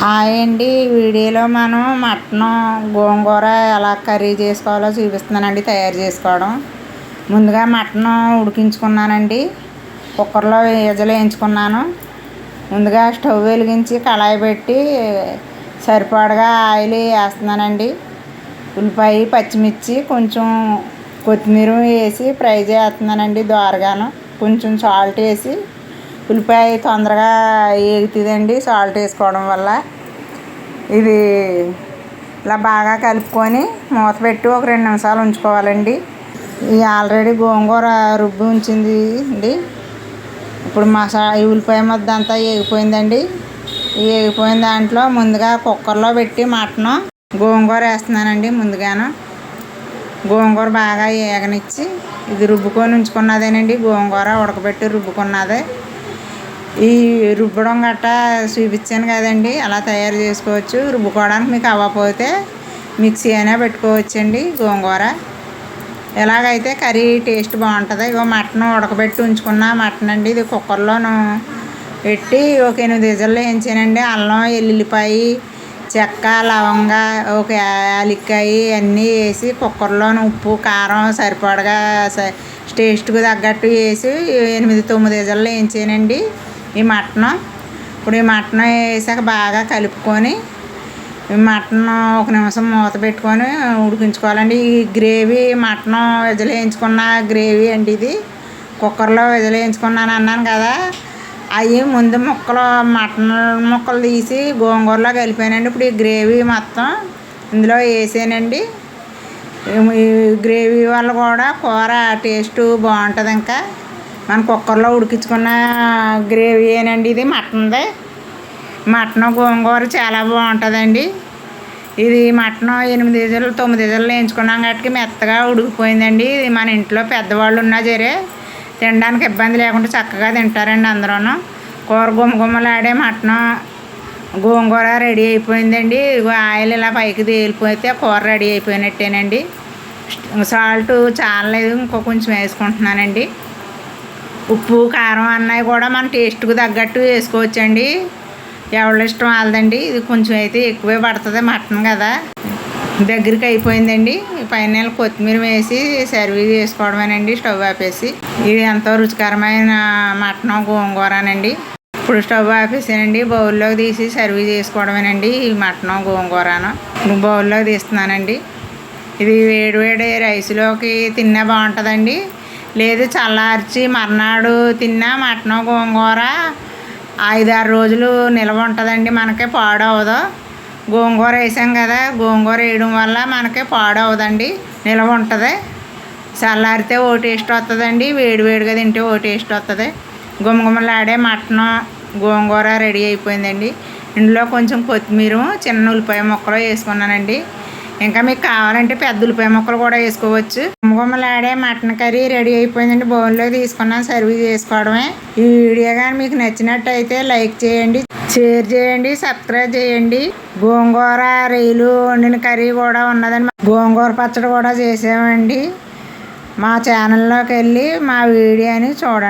Hi అండి వీడియోలో మనం మటన్ గోంగూర ఎలా కర్రీ చేసుకోవాలో చూపిస్తున్నానండి తయారు చేసుకోవడం. ముందుగా మటన్ ఉడికించుకున్నానండి. కుక్కర్లో ఈజలు వేయించుకున్నాను. ముందుగా స్టవ్ వెలిగించి కళాయి పెట్టి సరిపడగా ఆయిల్ వేస్తున్నానండి. ఉల్లిపాయ పచ్చిమిర్చి కొంచెం కొత్తిమీర వేసి ఫ్రై చేస్తున్నానండి దోరగాను కొంచెం సాల్ట్ వేసి ఉల్లిపాయ తొందరగా వేగుతుందండి సాల్ట్ వేసుకోవడం వల్ల. ఇది ఇలా బాగా కలుపుకొని మూత పెట్టి ఒక రెండు నిమిషాలు ఉంచుకోవాలండి. ఇది ఆల్రెడీ గోంగూర రుబ్బి ఉంచింది అండి. ఇప్పుడు మసా ఈ ఉల్లిపాయ ముద్ద అంతా వేగిపోయిందండి వేగిపోయిన దాంట్లో ముందుగా కుక్కర్లో పెట్టి మటను గోంగూర వేస్తున్నానండి ముందుగాను. గోంగూర బాగా వేగనిచ్చి ఇది రుబ్బుకొని ఉంచుకున్నదేనండి. గోంగూర ఉడకబెట్టి రుబ్బుకున్నదే. ఈ రుబ్బడం గట్టా చూపించాను కదండి. అలా తయారు చేసుకోవచ్చు. రుబ్బుకోవడానికి మీకు అవ్వకపోతే మిక్సీ అయినా పెట్టుకోవచ్చండి గోంగూర. ఎలాగైతే కర్రీ టేస్ట్ బాగుంటుంది ఇగో మటన్ ఉడకబెట్టి ఉంచుకున్న మటన్ అండి. ఇది కుక్కర్లోను పెట్టి ఒక ఎనిమిది విజల్లో వేయించానండి. అల్లం ఎల్లుల్లిపాయ చెక్క లవంగ ఒక యాలక్కాయ అన్నీ వేసి కుక్కర్లోను ఉప్పు కారం సరిపడగా టేస్ట్కి తగ్గట్టు వేసి ఎనిమిది తొమ్మిది విజల్లో వేయించానండి. ఈ మటన్. ఇప్పుడు ఈ మటన్ వేసాక బాగా కలుపుకొని ఈ మటన్ ఒక నిమిషం మూత పెట్టుకొని ఉడికించుకోవాలండి. ఈ గ్రేవీ మటన్ విజలేయించుకున్న గ్రేవీ అండి ఇది. కుక్కర్లో విజలేయించుకున్నాను అన్నాను కదా. అవి ముందు ముక్కలు మటన్ ముక్కలు తీసి గోంగూరలో కలిపానండి. ఇప్పుడు ఈ గ్రేవీ మొత్తం ఇందులో వేసానండి. ఈ గ్రేవీ వల్ల కూడా కూర టేస్ట్ బాగుంటుంది ఇంకా. మన కుక్కర్లో ఉడికించుకున్న గ్రేవీ ఏనండి ఇది? మటన్ది. మటన్ గోంగూర చాలా బాగుంటుందండి. ఇది మటన్ ఎనిమిది ఇజలు తొమ్మిది ఇజలు వేయించుకున్నాం కాబట్టి మెత్తగా ఉడికిపోయిందండి. ఇది మన ఇంట్లో పెద్దవాళ్ళు ఉన్నా సరే తినడానికి ఇబ్బంది లేకుండా చక్కగా తింటారండి అందరూ కూర గుమ్మగుమ్మలాడే మటన్ గోంగూర రెడీ అయిపోయిందండి. ఆయిల్ ఇలా పైకి తేలిపోతే కూర రెడీ అయిపోయినట్టేనండి. సాల్ట్ చాలలేదు ఇంకో కొంచెం వేసుకుంటున్నానండి. ఉప్పు కారం అన్నవి కూడా మన టేస్ట్కి తగ్గట్టు వేసుకోవచ్చండి. ఎవరి ఇష్టం వాళ్ళదండి. ఇది కొంచెం అయితే ఎక్కువే పడుతుంది మటన్ కదా. దగ్గరికి అయిపోయిందండి. పైన కొత్తిమీర వేసి సర్వ్ చేసుకోవడమేనండి స్టవ్ ఆపేసి. ఇది ఎంతో రుచికరమైన మటన్ గోంగూరనండి. ఇప్పుడు స్టవ్ ఆపేసానండి. బౌల్లోకి తీసి సర్వ్ చేసుకోవడమేనండి ఈ మటన్ గోంగూరను. బౌల్లోకి తీస్తున్నానండి. ఇది వేడి వేడి రైస్లోకి తిన్నా బాగుంటుందండి. లేదు చల్లార్చి మర్నాడు తిన్నా మటన్ గోంగూర ఐదారు రోజులు నిల్వ ఉంటుందండి మనకి పాడవదు. గోంగూర వేసాం కదా గోంగూర వేయడం వల్ల మనకి పాడవదండి నిల్వ ఉంటుంది. చల్లారితే ఓ టేస్ట్ వస్తుందండి వేడి వేడిగా తింటే ఓ టేస్ట్ వస్తుంది గుమగుమలాడే మటన్ గోంగూర రెడీ అయిపోయిందండి. ఇందులో కొంచెం కొత్తిమీర చిన్న ఉల్లిపాయ ముక్కలు వేసుకున్నానండి. ఇంకా మీకు కావాలంటే పెద్ద ఉల్లిపాయ ముక్కలు కూడా వేసుకోవచ్చు. గుమ్మగుమ్మలాడే మటన్ కర్రీ రెడీ అయిపోయిందండి. బౌన్లో తీసుకున్నాం. సర్వ్ చేసుకోవడమే. ఈ వీడియో కానీ మీకు నచ్చినట్టయితే లైక్ చేయండి షేర్ చేయండి సబ్స్క్రైబ్ చేయండి. గోంగూర రైలు వండిన కర్రీ కూడా ఉన్నదండి. గోంగూర పచ్చడి కూడా చేసామండి. మా ఛానల్లోకి వెళ్ళి మా వీడియోని చూడండి.